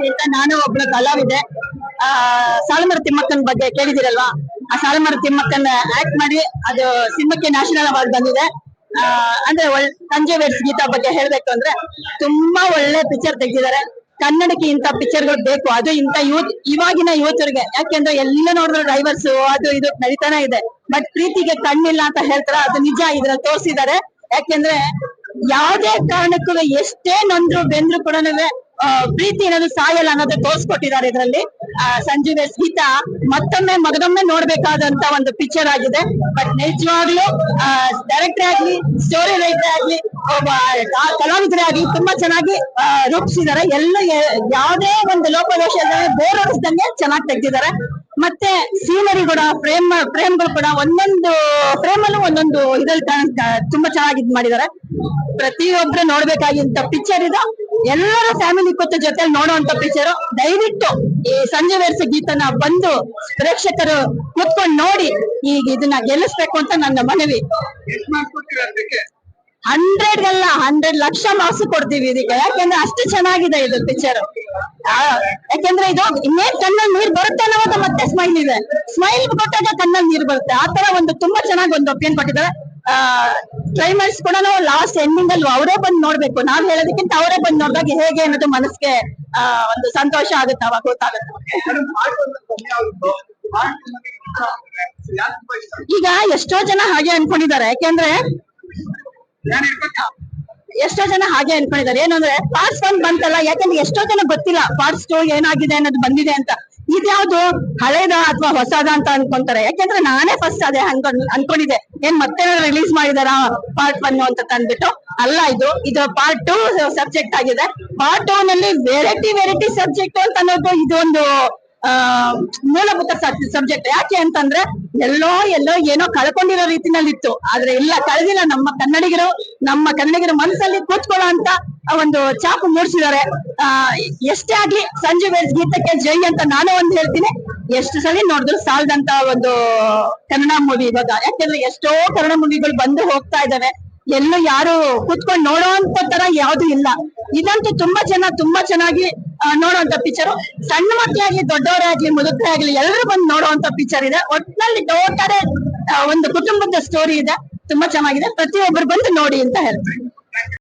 ಪ್ರೀತಿ ಅಂತ ನಾನು ಒಬ್ಳು ಕಲಾವಿದೆ. ಆ ಸಾಲಮರ ತಿಮ್ಮಕ್ಕನ ಬಗ್ಗೆ ಕೇಳಿದಿರಲ್ವಾ ಆ ಸಾಲಮರ ತಿಮ್ಮಕ್ಕನ ಆಕ್ಟ್ ಮಾಡಿ ಅದು ಸಿನಿಮಾಕ್ಕೆ ನ್ಯಾಷನಲ್ ಅವಾರ್ಡ್ ಬಂದಿದೆ. ಆ, ಅಂದ್ರೆ ವೇಡ್ಸ್ ಗೀತಾ ಬಗ್ಗೆ ಹೇಳ್ಬೇಕು ಅಂದ್ರೆ ತುಂಬಾ ಒಳ್ಳೆ ಪಿಕ್ಚರ್ ತೆಗೆದಿದ್ದಾರೆ. ಕನ್ನಡಕ್ಕೆ ಇಂಥ ಪಿಕ್ಚರ್ಗಳು ಬೇಕು. ಅದು ಇಂಥ ಯೂತ್, ಇವಾಗಿನ ಯುವಕರಿಗೆ ಯಾಕೆಂದ್ರೆ ಎಲ್ಲ ನೋಡಿದ್ರು ಡ್ರೈವರ್ಸ್ ಅದು ಇದು ನಡೀತಾನೆ ಇದೆ. ಬಟ್ ಪ್ರೀತಿಗೆ ಕಣ್ಣಿಲ್ಲ ಅಂತ ಹೇಳ್ತಾರ. ಅದು ನಿಜ. ಇದ್ರಲ್ಲಿ ತೋರಿಸಿದ್ದಾರೆ. ಯಾಕೆಂದ್ರೆ ಯಾವ್ದೇ ಕಾರಣಕ್ಕೂ ಎಷ್ಟೇ ನೊಂದ್ರು ಬೆಂದ್ರು ಕೂಡ ಪ್ರೀತಿ ಅನ್ನೋದು ಸಾಯಲ್ಲ ಅನ್ನೋದು ತೋರಿಸ್ಕೊಟ್ಟಿದ್ದಾರೆ ಇದರಲ್ಲಿ. ಸಂಜೀವ್ ವೇಸ್ ಗೀತಾ ಮತ್ತೊಮ್ಮೆ ಮಗದೊಮ್ಮೆ ನೋಡ್ಬೇಕಾದಂತ ಒಂದು ಪಿಕ್ಚರ್ ಆಗಿದೆ. ಬಟ್ ನಿಜವಾಗ್ಲೂ ಡೈರೆಕ್ಟರ್ ಆಗ್ಲಿ ಸ್ಟೋರಿ ರೈಟರ್ ಆಗ್ಲಿ ಕಲಾವಿದರೇ ಆಗ್ಲಿ ತುಂಬಾ ಚೆನ್ನಾಗಿ ರೂಪಿಸಿದ್ದಾರೆ. ಎಲ್ಲ ಯಾವುದೇ ಒಂದು ಲೋಪದೋಷ ಬೋರ್ ಹೊಡಿಸ್ದಂಗೆ ಚೆನ್ನಾಗಿ ತೆಗ್ದಿದ್ದಾರೆ. ಮತ್ತೆ ಸೀನರಿ ಕೂಡ ಫ್ರೇಮ್ ಫ್ರೇಮ್ಗಳು ಕೂಡ ಒಂದೊಂದು ಫ್ರೇಮ್ ಅಲ್ಲೂ ಒಂದೊಂದು ಇದ್ರಲ್ಲಿ ತುಂಬಾ ಚೆನ್ನಾಗಿ ಇದ್ ಮಾಡಿದ್ದಾರೆ. ಪ್ರತಿಯೊಬ್ರು ನೋಡ್ಬೇಕಾಗಿಂತ ಪಿಕ್ಚರ್ ಇದು. ಎಲ್ಲರೂ ಫ್ಯಾಮಿಲಿ ಕೊತ್ತ ಜೊತೆ ನೋಡುವಂತ ಪಿಕ್ಚರ್ ದಯವಿಟ್ಟು ಈ ಸಂಜೆ ವೇರ್ಸ ಗೀತನ ಬಂದು ಪ್ರೇಕ್ಷಕರು ಕುತ್ಕೊಂಡು ನೋಡಿ, ಈಗ ಇದನ್ನ ಗೆಲ್ಲಿಸ್ಬೇಕು ಅಂತ ನನ್ನ ಮನವಿ. ಹಂಡ್ರೆಡ್ ಅಲ್ಲ ಹಂಡ್ರೆಡ್ ಲಕ್ಷ ಮಾರ್ಕ್ಸ್ ಕೊಡ್ತೀವಿ ಇದಕ್ಕೆ. ಯಾಕೆಂದ್ರೆ ಅಷ್ಟು ಚೆನ್ನಾಗಿದೆ ಇದು ಪಿಕ್ಚರ್ ಯಾಕೆಂದ್ರೆ ಇದು ಇನ್ನೇನ್ ಕಣ್ಣಲ್ಲಿ ನೀರ್ ಬರುತ್ತೆ ಅನ್ನೋದು ಮತ್ತೆ ಸ್ಮೈಲ್ ಇದೆ. ಸ್ಮೈಲ್ ಕೊಟ್ಟಾಗ ಕಣ್ಣಲ್ಲಿ ನೀರ್ ಬರುತ್ತೆ. ಆ ತರ ಒಂದು ತುಂಬಾ ಚೆನ್ನಾಗಿ ಒಂದು ಒಪಿನಿಯನ್ ಕೊಟ್ಟಿದ್ದಾರೆ. ಕ್ಲೈಮ್ಯಾಕ್ಸ್ ಕೂಡ ನಾವು ಲಾಸ್ಟ್ ಎಂಡಿಂಗ್ ಅಲ್ಲಿ ಅವರೇ ಬಂದು ನೋಡ್ಬೇಕು. ನಾವ್ ಹೇಳೋದಕ್ಕಿಂತ ಅವರೇ ಬಂದು ನೋಡಿದಾಗ ಹೇಗೆ ಅನ್ನೋದು ಮನಸ್ಸಿಗೆ ಒಂದು ಸಂತೋಷ ಆಗುತ್ತೆ ಅವಾಗ ಗೊತ್ತಾಗುತ್ತೆ. ಈಗ ಎಷ್ಟೋ ಜನ ಹಾಗೆ ಅನ್ಕೊಂಡಿದ್ದಾರೆ. ಯಾಕೆಂದ್ರೆ ಎಷ್ಟೋ ಜನ ಹಾಗೆ ಅನ್ಕೊಂಡಿದ್ದಾರೆ. ಏನಂದ್ರೆ ಪಾರ್ಟ್ಸ್ ಒನ್ ಬಂತಲ್ಲ, ಯಾಕಂದ್ರೆ ಎಷ್ಟೋ ಜನ ಗೊತ್ತಿಲ್ಲ ಪಾರ್ಟ್ಸ್ ಟು ಏನಾಗಿದೆ ಅನ್ನೋದು ಬಂದಿದೆ ಅಂತ. ಇದ್ಯಾವ್ದು ಹಳೇದ ಅಥವಾ ಹೊಸದ ಅಂತ ಅನ್ಕೊಂತಾರೆ. ಯಾಕೆಂದ್ರೆ ನಾನೇ ಫಸ್ಟ್ ಅದೇ ಅನ್ಕೊಂಡ್ ಅನ್ಕೊಂಡಿದ್ದೆ. ಏನ್ ಮತ್ತೆ ರಿಲೀಸ್ ಮಾಡಿದಾರ ಪಾರ್ಟ್ ಒನ್ ಅಂತ ತಂದ್ಬಿಟ್ಟು? ಅಲ್ಲ ಇದು ಇದು ಪಾರ್ಟ್ ಟು ಸಬ್ಜೆಕ್ಟ್ ಆಗಿದೆ. ಪಾರ್ಟ್ ಟೂ ನಲ್ಲಿ ವೆರೈಟಿ ವೆರೈಟಿ ಸಬ್ಜೆಕ್ಟ್ ಅಂತ ಅನ್ನೋದು ಇದೊಂದು ಮೂಲಭೂತ ಸಬ್ಜೆಕ್ಟ್ ಯಾಕೆ ಅಂತಂದ್ರೆ ಎಲ್ಲೋ ಎಲ್ಲೋ ಏನೋ ಕಳ್ಕೊಂಡಿರೋ ರೀತಿನಲ್ಲಿ ಇತ್ತು ಆದ್ರೆ ಇಲ್ಲ, ಕಳೆದಿಲ್ಲ. ನಮ್ಮ ಕನ್ನಡಿಗರು, ನಮ್ಮ ಕನ್ನಡಿಗರ ಮನಸ್ಸಲ್ಲಿ ಕೂತ್ಕೊಳ್ಳೋ ಅಂತ ಒಂದು ಚಾಪು ಮೂಡಿಸಿದ್ದಾರೆ. ಆ ಎಷ್ಟೇ ಆಗ್ಲಿ ಸಂಜೆ ಬೇರೆ ಗೀತಕ್ಕೆ ಜೈ ಅಂತ ನಾನು ಒಂದು ಹೇಳ್ತೀನಿ. ಎಷ್ಟು ಸಲ ನೋಡಿದ್ರು ಸಾಲದಂತ ಒಂದು ಕನ್ನಡ ಮೂವಿ ಇವಾಗ. ಯಾಕೆಂದ್ರೆ ಎಷ್ಟೋ ಕನ್ನಡ ಮೂವಿಗಳು ಬಂದು ಹೋಗ್ತಾ ಇದಾವೆ. ಎಲ್ಲೂ ಯಾರು ಕೂತ್ಕೊಂಡು ನೋಡೋಂತ ತರ ಯಾವ್ದು ಇಲ್ಲ. ಇದಂತೂ ತುಂಬಾ ಜನ ತುಂಬಾ ಚೆನ್ನಾಗಿ ನೋಡುವಂತ ಪಿಕ್ಚರ್ ಸಣ್ಣ ಮಕ್ಕಳೇ ಆಗ್ಲಿ ದೊಡ್ಡವರೇ ಆಗ್ಲಿ ಮುದುಕರೇ ಆಗ್ಲಿ ಎಲ್ಲರೂ ಬಂದು ನೋಡುವಂತ ಪಿಕ್ಚರ್ ಇದೆ. ಒಟ್ನಲ್ಲಿ ಆ, ಒಂದು ಕುಟುಂಬದ ಸ್ಟೋರಿ ಇದೆ. ತುಂಬಾ ಚೆನ್ನಾಗಿದೆ. ಪ್ರತಿಯೊಬ್ಬರು ಬಂದು ನೋಡಿ ಅಂತ ಹೇಳ್ತೀನಿ.